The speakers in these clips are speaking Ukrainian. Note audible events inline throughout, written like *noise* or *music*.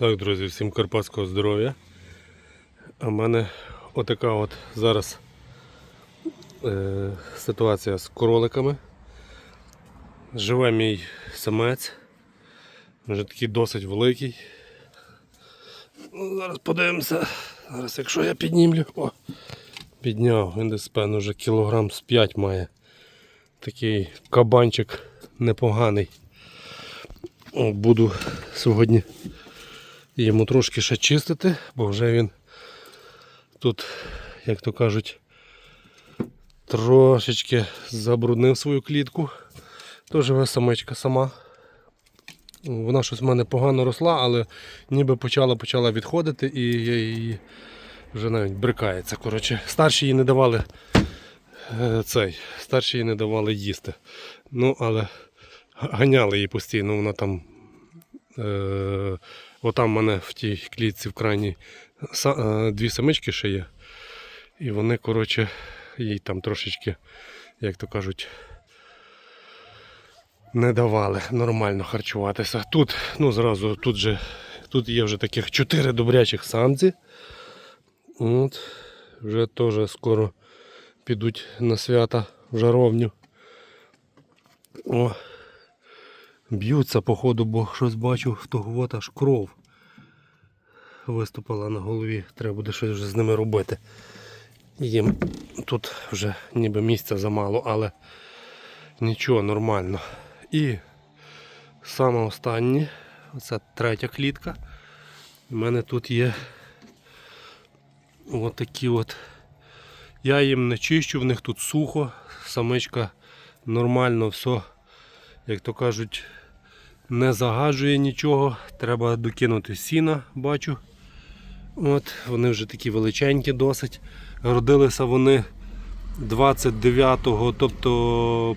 Так, друзі, всім карпатського здоров'я. А в мене отака от зараз е, ситуація з кроликами. Живе мій самець. Вже такий досить великий. Ну, зараз подивимося. Зараз якщо я піднімлю. О, підняв, він десь певно вже кілограм з 5 має. Такий кабанчик непоганий. О, буду сьогодні йому трошки ще чистити, бо вже він тут, як то кажуть, трошечки забруднив свою клітку. То живе самичка сама. Вона щось в мене погано росла, але ніби почала почала відходити і я її вже навіть брикається. Коротше, старші їй не давали е, цей, старші їй не давали їсти. Ну, але ганяли її постійно, вона там. Е, отам в мене в тій клітці в крайній е, дві самички ще є. І вони, коротше, їй там трошечки, як то кажуть, не давали нормально харчуватися. Тут, ну зразу, тут же, тут є вже таких чотири добрячих самці. От, вже теж скоро підуть на свята в жаровню. О, б'ються, походу, бо щось бачу, в того аж кров виступила на голові. Треба буде щось вже з ними робити. Їм тут вже ніби місця замало, але нічого, нормально. І саме останнє, оце третя клітка. У мене тут є от такі от. Я їм не чищу, в них тут сухо, самичка нормально все, як то кажуть, не загажує нічого. Треба докинути сіна, бачу. От, вони вже такі величенькі досить. Родилися вони 29-го, тобто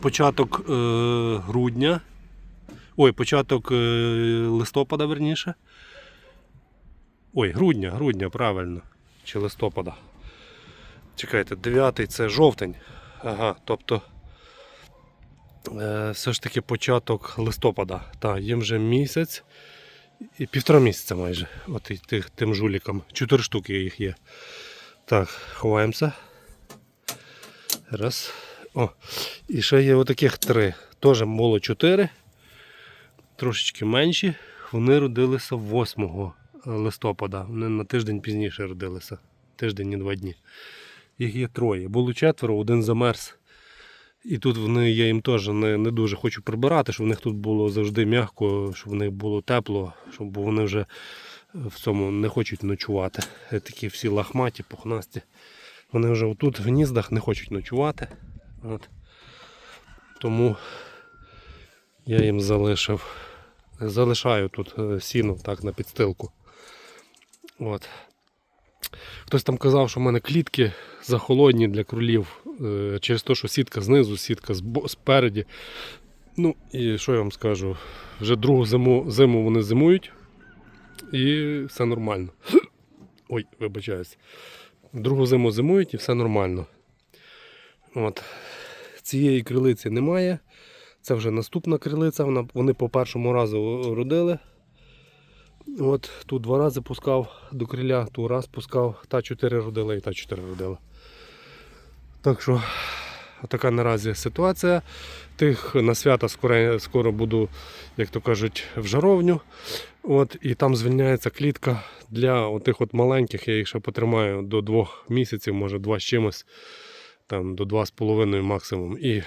початок е, грудня. Ой, початок е, листопада, верніше. Ой, грудня, грудня, правильно. Чи листопада. Чекайте, 9 це жовтень. Ага, тобто е, все ж таки початок листопада. Так, їм вже місяць і півтора місяця майже. От і тих, тим жулікам. Чотири штуки їх є. Так, ховаємося. Раз. О, і ще є отаких три. Теж було чотири. Трошечки менші. Вони родилися 8 листопада. Вони на тиждень пізніше родилися. Тиждень і два дні. Їх є троє. Було четверо, один замерз. І тут вони, я їм теж не, не дуже хочу прибирати, щоб в них тут було завжди м'яко, щоб в них було тепло, щоб вони вже в цьому не хочуть ночувати. Е, Такі всі лахматі, пухнасті. Вони вже отут в гніздах не хочуть ночувати. От. Тому я їм залишив. Залишаю тут е, сіно так на підстилку. От. Хтось там казав, що в мене клітки захолодні для кролів е, через те, що сітка знизу, сітка спереді. Ну і що я вам скажу? Вже другу зиму, зиму вони зимують і все нормально. *clears throat* Ой, вибачаюсь. Другу зиму зимують і все нормально. От. Цієї крилиці немає. Це вже наступна крилиця. Вона, вони по першому разу родили. От тут два рази пускав до криля, ту раз пускав, та чотири родила і та чотири родила. Так що така наразі ситуація. Тих на свята скоро, скоро буду, як то кажуть, в жаровню. От, і там звільняється клітка для отих от маленьких, я їх ще потримаю до двох місяців, може два з чимось, там до два з половиною максимум. І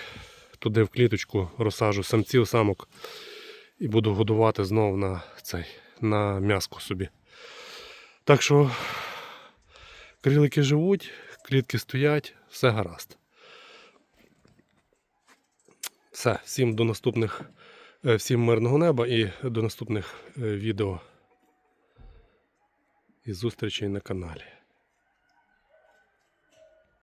туди в кліточку розсажу самців, самок і буду годувати знов на цей, на м'яско собі. Так що крилики живуть, клітки стоять, все гаразд. Все, всім до наступних, е, всім мирного неба і до наступних е, відео і зустрічей на каналі.